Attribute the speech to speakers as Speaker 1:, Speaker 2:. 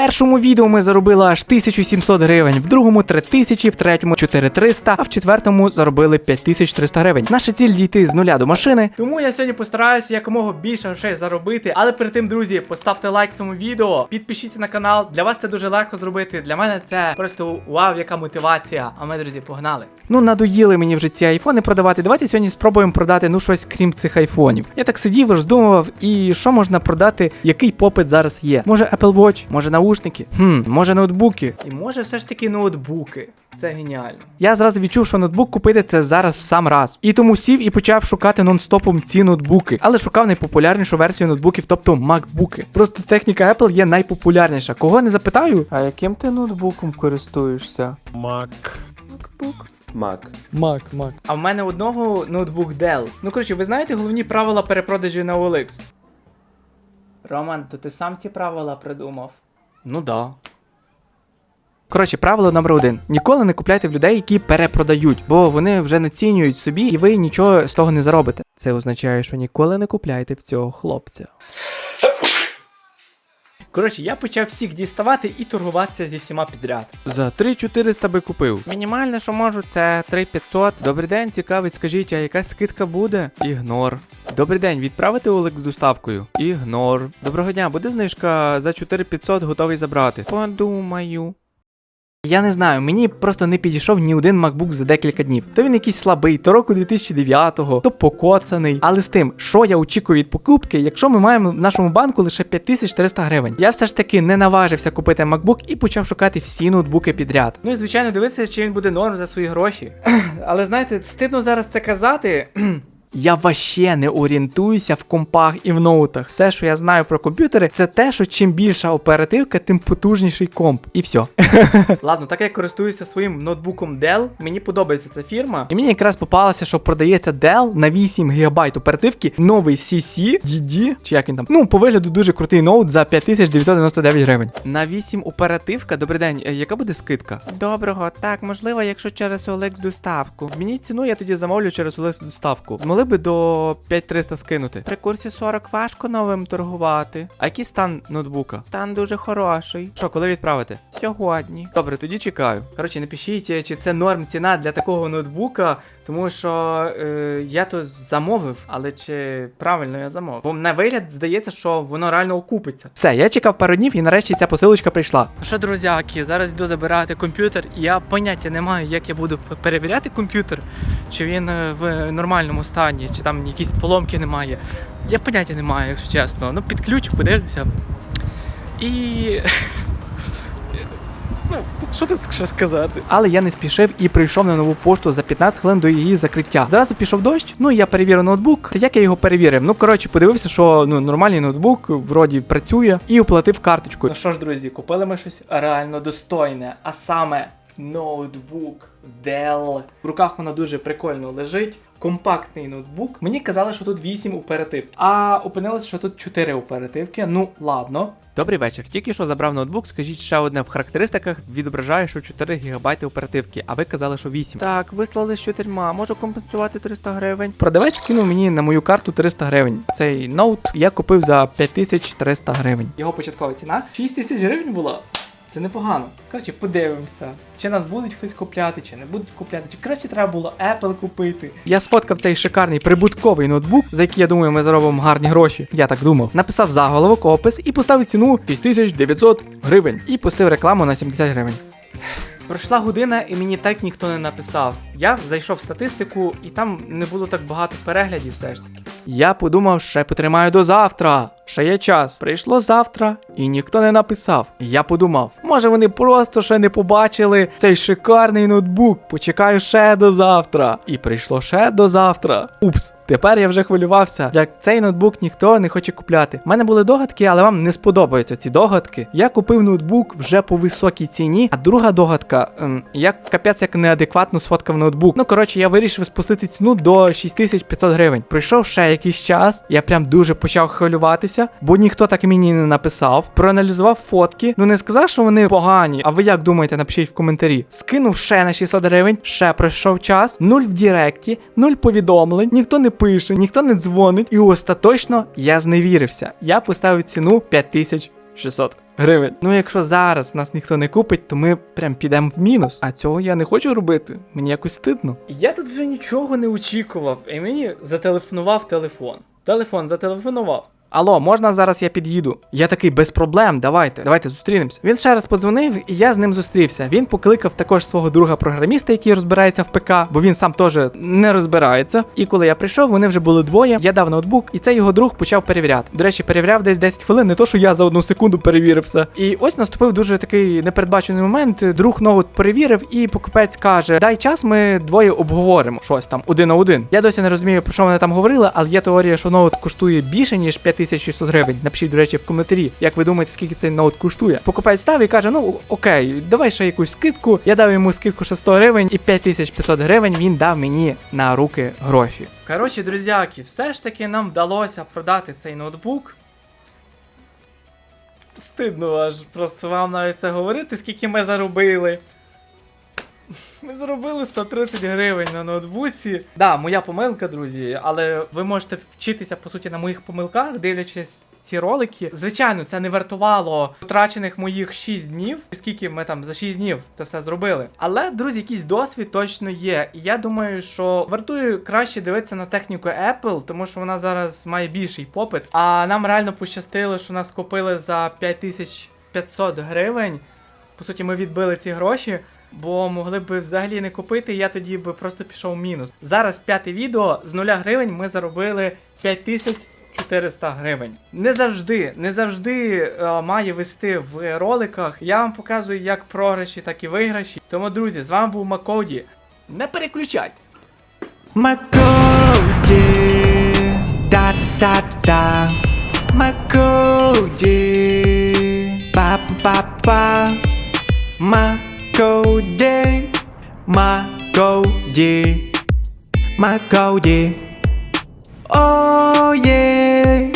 Speaker 1: першому відео ми заробили аж 1700 гривень, в другому 3000, в третьому 4300, а в четвертому заробили 5300 гривень. Наша ціль дійти з нуля до машини. Тому я сьогодні постараюся якомога більше грошей заробити. Але перед тим, друзі, поставте лайк цьому відео, підпишіться на канал. Для вас це дуже легко зробити. Для мене це просто вау, яка мотивація. А ми, друзі, погнали. Ну, надоїли мені вже ці айфони продавати. Давайте сьогодні спробуємо продати ну щось крім цих айфонів. Я так сидів, роздумував, і що можна продати, який попит зараз є. Може Apple Watch, може наушники, хм, може ноутбуки. І може все ж таки ноутбуки. Це геніально. Я зразу відчув, що ноутбук купити це зараз в сам раз. І тому сів і почав шукати нон-стопом ці ноутбуки, але шукав найпопулярнішу версію ноутбуків, тобто MacBooки. Просто техніка Apple є найпопулярніша. Кого не запитаю? А яким ти ноутбуком користуєшся?
Speaker 2: Мак.
Speaker 3: Мак.
Speaker 1: Mac, Mac. А в мене одного ноутбук Dell. Ну коротше, ви знаєте головні правила перепродажі на OLX? Роман, то ти сам ці правила придумав? Ну да. Коротше, правило номер один: ніколи не купляйте в людей, які перепродають, бо вони вже націнюють собі, і ви нічого з того не заробите. Це означає, що ніколи не купляйте в цього хлопця. Коротше, я почав всіх діставати і торгуватися зі всіма підряд. За 3400 би купив. Мінімальне, що можу, це 3500. Добрий день, цікавить, скажіть, а якась скидка буде? Ігнор. Добрий день, відправити Олег з доставкою? Ігнор. Доброго дня, буде знижка за 4500 готовий забрати. Подумаю. Я не знаю, мені просто не підійшов ні один MacBook за декілька днів. То він якийсь слабий, то року 2009-го, то покоцаний. Але з тим, що я очікую від покупки, якщо ми маємо в нашому банку лише 5300 гривень. Я все ж таки не наважився купити MacBook і почав шукати всі ноутбуки підряд. Ну і звичайно, дивитися, чи він буде норм за свої гроші. Але знаєте, стидно зараз це казати. Я ваще не орієнтуюся в компах і в ноутах. Все, що я знаю про комп'ютери, це те, що чим більша оперативка, тим потужніший комп. І все. Ладно, так як користуюся своїм ноутбуком Dell, мені подобається ця фірма. І мені якраз попалося, що продається Dell на 8 ГБ оперативки, новий CC, DD, чи як він там. Ну, по вигляду дуже крутий ноут за 5999 гривень. На 8 оперативка, добрий день, е, яка буде скидка? Доброго, так, можливо, якщо через OLX доставку. Змініть ціну, я тоді замовлю через OLX доставку. Змогли би до 5300 скинути. При курсі 40 важко новим торгувати. А який стан ноутбука? Стан дуже хороший. Що, коли відправити? Сьогодні. Добре, тоді чекаю. Коротше, напишіть, е, чи це норм ціна для такого ноутбука, тому що е, я то замовив, але чи правильно я замовив? Бо на вигляд здається, що воно реально окупиться. Все, я чекав пару днів і нарешті ця посилочка прийшла. Ну що, друзяки, зараз йду забирати комп'ютер. і Я поняття не маю, як я буду перевіряти комп'ютер, чи він е, в нормальному стані, чи там якісь поломки немає. Я поняття не маю, якщо чесно. Ну, підключу, подивлюся. І. Ну, що тут ще сказати? Але я не спішив і прийшов на нову пошту за 15 хвилин до її закриття. Зразу пішов дощ, ну і я перевірив ноутбук. Та як я його перевірив? Ну коротше, подивився, що ну нормальний ноутбук вроді працює, і оплатив карточку. Ну що ж, друзі, купили ми щось реально достойне, а саме ноутбук Dell. В руках воно дуже прикольно лежить. Компактний ноутбук. Мені казали, що тут 8 оператив, а опинилося, що тут 4 оперативки. Ну, ладно. Добрий вечір. Тільки що забрав ноутбук. Скажіть ще одне в характеристиках відображає, що 4 ГБ оперативки, а ви казали, що 8. Так, вислали з 4, можу компенсувати 300 гривень. Продавець скинув мені на мою карту 300 гривень. Цей ноут я купив за 5300 гривень. Його початкова ціна 6000 гривень була. Це непогано. Коротше, подивимося, чи нас будуть хтось купляти, чи не будуть купляти, чи краще треба було Apple купити. Я сфоткав цей шикарний прибутковий ноутбук, за який я думаю, ми заробимо гарні гроші. Я так думав. Написав заголовок, опис і поставив ціну 6900 гривень. І пустив рекламу на 70 гривень. Пройшла година і мені так ніхто не написав. Я зайшов в статистику, і там не було так багато переглядів все ж таки. Я подумав, ще потримаю до завтра. Ще є час. Прийшло завтра, і ніхто не написав. Я подумав, може вони просто ще не побачили цей шикарний ноутбук. Почекаю ще до завтра. І прийшло ще до завтра. Упс. Тепер я вже хвилювався, як цей ноутбук ніхто не хоче купляти. У мене були догадки, але вам не сподобаються ці догадки. Я купив ноутбук вже по високій ціні. А друга догадка, ем, я капець як неадекватно сфоткав ноутбук. Ну коротше, я вирішив спустити ціну до 6500 гривень. Пройшов ще якийсь час, я прям дуже почав хвилюватися, бо ніхто так мені не написав. Проаналізував фотки. Ну не сказав, що вони погані. А ви як думаєте, напишіть в коментарі. Скинув ще на 600 гривень, ще пройшов час, нуль в Діректі, нуль повідомлень, ніхто не пише, ніхто не дзвонить. І остаточно я зневірився. Я поставив ціну 5000 600 гривень. Ну, якщо зараз нас ніхто не купить, то ми прям підемо в мінус. А цього я не хочу робити. Мені якось стидно. Я тут вже нічого не очікував, і мені зателефонував телефон. Телефон зателефонував. Алло, можна зараз я під'їду? Я такий без проблем, давайте, давайте зустрінемось. Він ще раз подзвонив, і я з ним зустрівся. Він покликав також свого друга програміста, який розбирається в ПК, бо він сам теж не розбирається. І коли я прийшов, вони вже були двоє. Я дав ноутбук, і цей його друг почав перевіряти. До речі, перевіряв десь 10 хвилин, не то, що я за одну секунду перевірив все. І ось наступив дуже такий непередбачений момент. Друг ноут перевірив, і покупець каже: Дай час, ми двоє обговоримо щось там один на один. Я досі не розумію, про що вони там говорили, але є теорія, що ноут коштує більше, ніж 5600 гривень. Напишіть, до речі, в коментарі, як ви думаєте, скільки цей ноут коштує. Покупець став і каже: Ну окей, давай ще якусь скидку. Я дав йому скидку ще 100 гривень і 5500 гривень він дав мені на руки гроші. Коротше, друзяки, все ж таки нам вдалося продати цей ноутбук. Стидно аж просто вам навіть це говорити, скільки ми заробили. Ми заробили 130 гривень на ноутбуці. Да, моя помилка, друзі, але ви можете вчитися по суті на моїх помилках, дивлячись ці ролики. Звичайно, це не вартувало втрачених моїх 6 днів, скільки ми там за 6 днів це все зробили. Але, друзі, якийсь досвід точно є. І я думаю, що вартує краще дивитися на техніку Apple, тому що вона зараз має більший попит. А нам реально пощастило, що нас купили за 5500 гривень. По суті, ми відбили ці гроші. Бо могли б взагалі не купити, я тоді би просто пішов в мінус. Зараз п'яте відео з нуля гривень ми заробили 5400 гривень. Не завжди, не завжди е, має вести в роликах. Я вам показую як програші, так і виграші. Тому, друзі, з вами був Макоді. Не переключайтесь. Макоді, да-да-да, Макоді, па-па-па-па. Макоді, Макоді, Макоді. О, є.